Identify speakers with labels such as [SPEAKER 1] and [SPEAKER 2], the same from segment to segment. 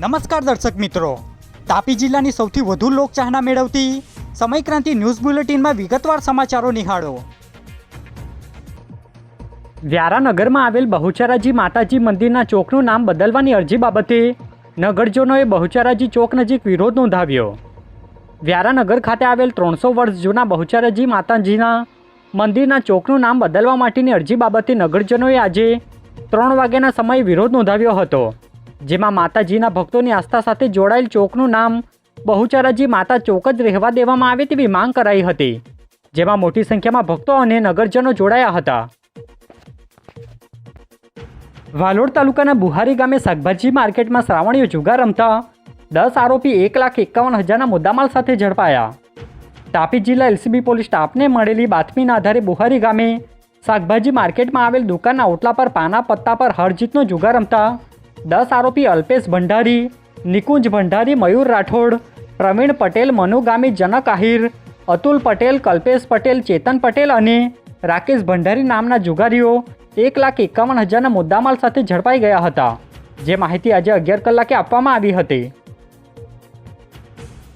[SPEAKER 1] નમસ્કાર દર્શક મિત્રો. તાપી જિલ્લાની સૌથી વધુ લોકચાહના મેળવતી સમયક્રાંતિ ન્યૂઝ બુલેટિનમાં વિગતવાર સમાચારો નિહાળો. વ્યારાનગરમાં આવેલ બહુચરાજી માતાજી મંદિરના ચોકનું નામ બદલવાની અરજી બાબતે નગરજનોએ બહુચરાજી ચોક નજીક વિરોધ નોંધાવ્યો. વ્યારાનગર ખાતે આવેલ ત્રણસો વર્ષ જૂના બહુચરાજી માતાજીના મંદિરના ચોકનું નામ બદલવા માટેની અરજી બાબતે નગરજનોએ આજે ત્રણ વાગ્યાના સમયે વિરોધ નોંધાવ્યો હતો. જેમાં માતાજીના ભક્તોની આસ્થા સાથે જોડાયેલ ચોકનું નામ બહુચરાજી માતા ચોક જ રહેવા દેવામાં આવે તેવી માંગ કરાઈ હતી, જેમાં મોટી સંખ્યામાં ભક્તો અને નગરજનો જોડાયા હતા. વાલોડ તાલુકાના બુહારી ગામે શાકભાજી માર્કેટમાં શ્રાવણીઓ જુગાર રમતા દસ આરોપી એક લાખ એકાવન હજારના મુદ્દામાલ સાથે ઝડપાયા. તાપી જિલ્લા એલસીબી પોલીસ સ્ટાફને મળેલી બાતમીના આધારે બુહારી ગામે શાકભાજી માર્કેટમાં આવેલ દુકાનના ઓટલા પર પાના, પત્તા પર હરજીતનો જુગાર રમતા દસ આરોપી અલ્પેશ ભંડારી, નિકુંજ ભંડારી, મયુર રાઠોડ, પ્રવીણ પટેલ, મનુગામી જનક આહિર, અતુલ પટેલ, કલ્પેશ પટેલ, ચેતન પટેલ અને રાકેશ ભંડારી નામના જુગારીઓ એક લાખ એકાવન હજારના મુદ્દામાલ સાથે ઝડપાઈ ગયા હતા. જે માહિતી આજે અગિયાર કલાકે આપવામાં આવી હતી.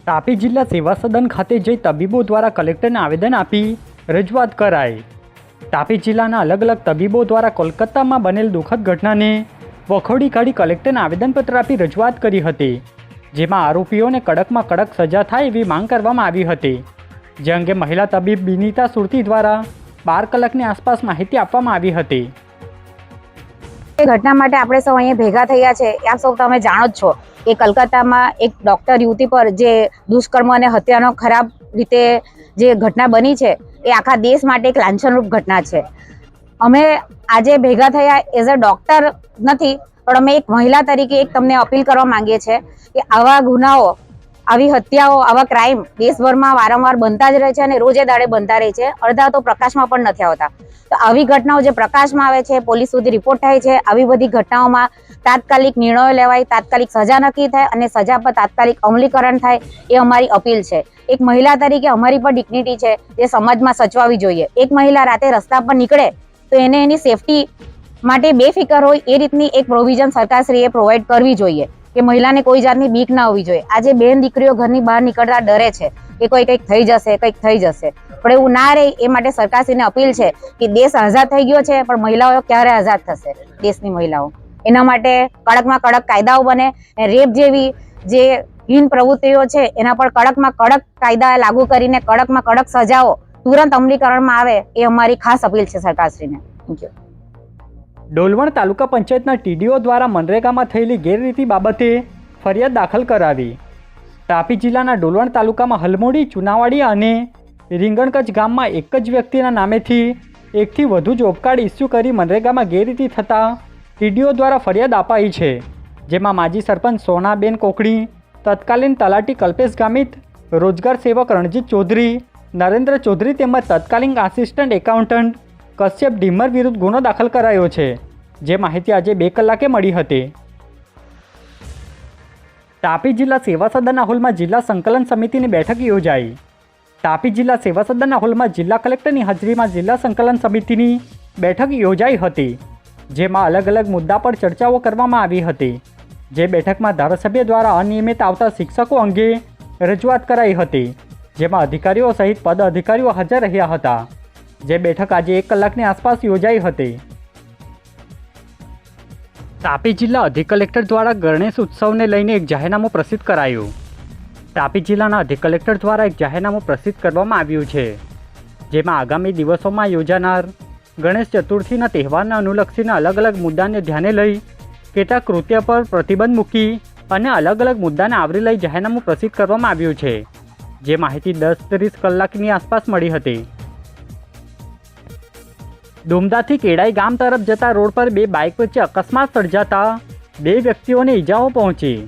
[SPEAKER 1] તાપી જિલ્લા સેવા સદન ખાતે જઈ તબીબો દ્વારા કલેક્ટરને આવેદન આપી રજૂઆત કરાઈ. તાપી જિલ્લાના અલગ અલગ તબીબો દ્વારા કોલકાતામાં બનેલ દુઃખદ ઘટનાને વખોડી કાઢી કલેક્ટરને આવેદનપત્ર આપી રજૂઆત કરી હતી, જેમાં આરોપીઓને કડકમાં કડક સજા થાય એવી માંગ કરવામાં આવી હતી. જે અંગે મહિલા તબીબ બિનીતા સુરતી દ્વારા બાર કલાકની આસપાસ માહિતી આપવામાં આવી હતી.
[SPEAKER 2] એ ઘટના માટે આપણે સૌ અહીંયા ભેગા થયા છે. આ સૌ તમે જાણો જ છો કે કલકત્તામાં એક ડોક્ટર યુવતી પર જે દુષ્કર્મ અને હત્યાનો ખરાબ રીતે જે ઘટના બની છે, એ આખા દેશ માટે એક લાંછનરૂપ ઘટના છે. અમે આજે ભેગા થયા એઝ અ ડોક્ટર નથી, પણ અમે એક મહિલા તરીકે એક તમને અપીલ કરવા માંગીએ છીએ કે આવા ગુનાઓ, આવી હત્યાઓ, આવા ક્રાઇમ દેશભરમાં વારંવાર બનતા જ રહે છે અને રોજે દાડે બનતા રહે છે. અડધા તો પ્રકાશમાં પણ નથી આવતા. તો આવી ઘટનાઓ જે પ્રકાશમાં આવે છે, પોલીસ સુધી રિપોર્ટ થાય છે, આવી બધી ઘટનાઓમાં તાત્કાલિક નિર્ણયો લેવાય, તાત્કાલિક સજા નક્કી થાય અને સજા પર તાત્કાલિક અમલીકરણ થાય એ અમારી અપીલ છે. એક મહિલા તરીકે અમારી પણ ડિગ્નિટી છે, જે સમાજમાં સચવાવી જોઈએ. એક મહિલા રાતે રસ્તા પર નીકળે તો એને એની સેફટી માટે બેફિકર હોય, એ રીતની એક પ્રોવિઝન સરકારશ્રીએ પ્રોવાઈડ કરવી જોઈએ કે મહિલાને કોઈ જાતની બીક ના હોવી જોઈએ. આજે બેન દીકરીઓ ઘરની બહાર નીકળતા ડરે છે કે કોઈ કંઈક થઈ જશે, કંઈક થઈ જશે. પણ એવું ના રહે, એ માટે સરકારશ્રીને અપીલ છે કે દેશ આઝાદ થઈ ગયો છે, પણ મહિલાઓ ક્યારે આઝાદ થશે? દેશની મહિલાઓ. એના માટે કડકમાં કડક કાયદાઓ બને. રેપ જેવી જે હીન પ્રવૃત્તિઓ છે, એના પર કડકમાં કડક કાયદા લાગુ કરીને કડકમાં કડક સજાઓ. તુરંત અમલીકરણમાં આવે એ અમારી ખાસ અપીલ છે સરકારશ્રીને. થેન્ક યુ
[SPEAKER 1] ડોલવણ તાલુકા પંચાયતના ટીડીઓ દ્વારા મનરેગામાં થયેલી ગેરરીતિ બાબતે ફરિયાદ દાખલ કરાવી. તાપી જિલ્લાના ડોલવણ તાલુકામાં હલમોડી, ચુનાવાડી અને રીંગણકચ ગામમાં એક જ વ્યક્તિના નામેથી એકથી વધુ જોબ કાર્ડ ઇસ્યુ કરી મનરેગામાં ગેરરીતિ થતાં ટીડીઓ દ્વારા ફરિયાદ અપાઈ છે. જેમાં માજી સરપંચ સોનાબેન કોકડી તત્કાલીન તલાટી કલ્પેશ ગામિત, રોજગાર સેવક રણજીત ચૌધરી નરેન્દ્ર ચૌધરી તેમજ તત્કાલીન આસિસ્ટન્ટ એકાઉન્ટન્ટ કશ્યપ ઢીમર વિરુદ્ધ ગુનો દાખલ કરાયો છે, જે માહિતી આજે બે કલાકે મળી હતી. તાપી જિલ્લા સેવા સદનના હોલમાં જિલ્લા સંકલન સમિતિની બેઠક યોજાઈ. તાપી જિલ્લા સેવા સદનના હોલમાં જિલ્લા કલેક્ટરની હાજરીમાં જિલ્લા સંકલન સમિતિની બેઠક યોજાઈ હતી, જેમાં અલગ અલગ મુદ્દા પર ચર્ચાઓ કરવામાં આવી હતી, જે બેઠકમાં ધારાસભ્ય દ્વારા અનિયમિત આવતા શિક્ષકો અંગે રજૂઆત કરાઈ હતી. જેમાં અધિકારીઓ સહિત પદ અધિકારીઓ હાજર રહ્યા હતા. જે બેઠક આજે એક કલાકની આસપાસ યોજાઈ હતી. તાપી જિલ્લા અધિક કલેક્ટર દ્વારા ગણેશ ઉત્સવને લઈને એક જાહેરનામું પ્રસિદ્ધ કરાયું. તાપી જિલ્લાના અધિક કલેક્ટર દ્વારા એક જાહેરનામું પ્રસિદ્ધ કરવામાં આવ્યું છે. જેમાં આગામી દિવસોમાં યોજાનાર ગણેશ ચતુર્થીના તહેવારને અનુલક્ષીને અલગ અલગ મુદ્દાને ધ્યાને લઈ કેટલાક કૃત્ય પર પ્રતિબંધ મૂકી અને અલગ અલગ મુદ્દાને આવરી લઈ જાહેરનામું પ્રસિદ્ધ કરવામાં આવ્યું છે. જે માહિતી દસ ત્રીસ કલાકની આસપાસ મળી હતી. ડુમદાથી કેડાઈ ગામ તરફ જતા રોડ પર બે બાઇક વચ્ચે અકસ્માત સર્જાતા બે વ્યક્તિઓને ઈજાઓ પહોંચી.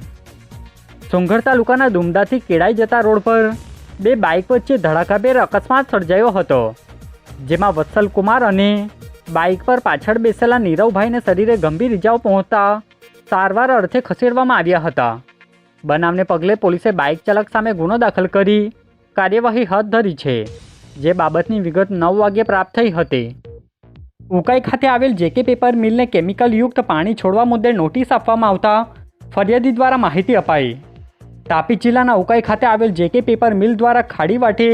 [SPEAKER 1] સુંગર તાલુકાના ડુમદાથી કેડાઈ જતા રોડ પર બે બાઇક વચ્ચે ધડાકાભેર અકસ્માત સર્જાયો હતો, જેમાં વત્સલકુમાર અને બાઇક પર પાછળ બેસેલા નીરવભાઈને શરીરે ગંભીર ઈજાઓ પહોંચતા સારવાર અર્થે ખસેડવામાં આવ્યા હતા. બનાવને પગલે પોલીસે બાઇક ચાલક સામે ગુનો દાખલ કરી કાર્યવાહી હાથ ધરી છે, જે બાબતની વિગત નવ વાગ્યે પ્રાપ્ત થઈ હતી. ઉકાઈ ખાતે આવેલ જેકે પેપર મિલને કેમિકલ યુક્ત પાણી છોડવા મુદ્દે નોટિસ આપવામાં આવતા ફરિયાદી દ્વારા માહિતી અપાઈ. તાપી જિલ્લાના ઉકાઈ ખાતે આવેલ જેકે પેપર મિલ દ્વારા ખાડી વાટે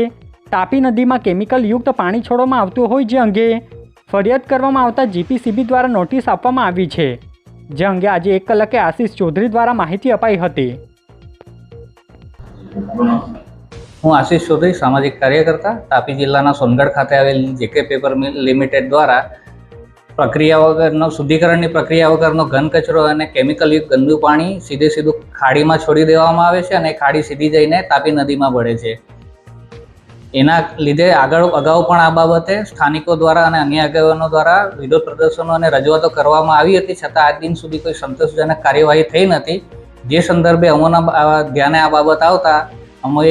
[SPEAKER 1] તાપી નદીમાં કેમિકલયુક્ત પાણી છોડવામાં આવતું હોય જે અંગે ફરિયાદ કરવામાં આવતા જીપીસીબી દ્વારા નોટિસ આપવામાં આવી છે, જે અંગે આજે એક કલાકે આશીષ ચૌધરી દ્વારા માહિતી અપાઈ હતી.
[SPEAKER 3] હું આશીષ ચૌધરી, સામાજિક કાર્યકર્તા, તાપી જિલ્લાના સોનગઢ ખાતે આવેલ જેકે પેપર મિલ લિમિટેડ દ્વારા પ્રક્રિયા વગરનો, શુદ્ધિકરણની પ્રક્રિયા વગરનો ઘન, કચરો અને કેમિકલયુક્ત ગંદુ પાણી સીધે સીધું ખાડીમાં છોડી દેવામાં આવે છે અને ખાડી સીધી જઈને તાપી નદીમાં ભળે છે. એના લીધે આગળ, અગાઉ પણ આ બાબતે સ્થાનિકો દ્વારા અને અન્ય આગેવાનો દ્વારા વિરોધ પ્રદર્શનો અને રજૂઆતો કરવામાં આવી હતી, છતાં આજ દિન સુધી કોઈ સંતોષજનક કાર્યવાહી થઈ નથી. જે સંદર્ભે અમોના ધ્યાને આ બાબત આવતા અમે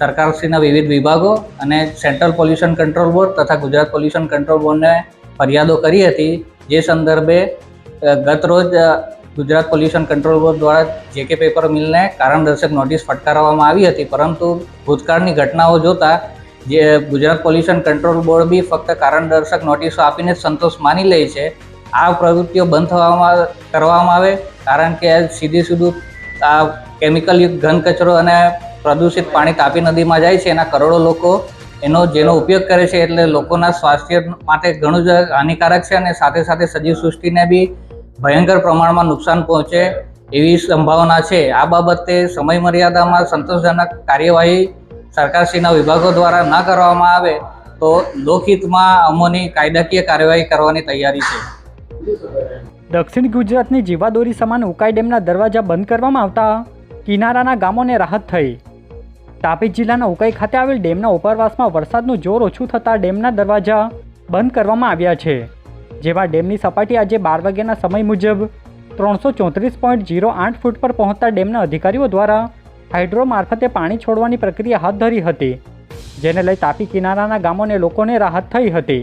[SPEAKER 3] સરકારશ્રીના વિવિધ વિભાગો અને સેન્ટ્રલ પોલ્યુશન કંટ્રોલ બોર્ડ તથા ગુજરાત પોલ્યુશન કંટ્રોલ બોર્ડને ફરિયાદો કરી હતી, જે સંદર્ભે ગત રોજ ગુજરાત પોલ્યુશન કંટ્રોલ બોર્ડ દ્વારા જે કે પેપર મિલને કારણદર્શક નોટિસ ફટકારવામાં આવી હતી, પરંતુ ભૂતકાળની ઘટનાઓ જોતા, જે ગુજરાત પોલ્યુશન કંટ્રોલ બોર્ડ બી ફક્ત કારણદર્શક નોટિસો આપીને સંતોષ માની લે છે, આ પ્રવૃત્તિઓ બંધ થવામાં, કરવામાં આવે, કારણ કે સીધી સીધું આ કેમિકલયુક્ત ઘન કચરો અને પ્રદૂષિત પાણી તાપી નદીમાં જાય છે, એના કરોડો લોકો એનો, જેનો ઉપયોગ કરે છે એટલે લોકોના સ્વાસ્થ્ય માટે ઘણું જ હાનિકારક છે અને સાથે સાથે સજીવ સૃષ્ટિને બી ભયંકર પ્રમાણમાં નુકસાન પહોંચે એવી સંભાવના છે. આ બાબતે સમય મર્યાદામાં સંતોષજનક કાર્યવાહી સરકારશ્રીના વિભાગો દ્વારા ન કરવામાં આવે તો લોકહિતમાં અમોની કાયદાકીય કાર્યવાહી કરવાની તૈયારી છે.
[SPEAKER 1] દક્ષિણ ગુજરાતની જીવાદોરી સમાન ઉકાઈ ડેમના દરવાજા બંધ કરવામાં આવતા કિનારાના ગામોને રાહત થઈ. તાપી જિલ્લાના ઉકાઈ ખાતે આવેલ ડેમના ઉપરવાસમાં વરસાદનું જોર ઓછું થતાં ડેમના દરવાજા બંધ કરવામાં આવ્યા છે. જેમાં ડેમની સપાટી આજે બાર વાગ્યાના સમય મુજબ ત્રણસો ચોત્રીસ પોઈન્ટ જીરો આઠ ફૂટ પર પહોંચતા ડેમના અધિકારીઓ દ્વારા હાઇડ્રો મારફતે પાણી છોડવાની પ્રક્રિયા હાથ ધરી હતી, જેને લઈ તાપી કિનારાના ગામોને લોકોને રાહત થઈ હતી.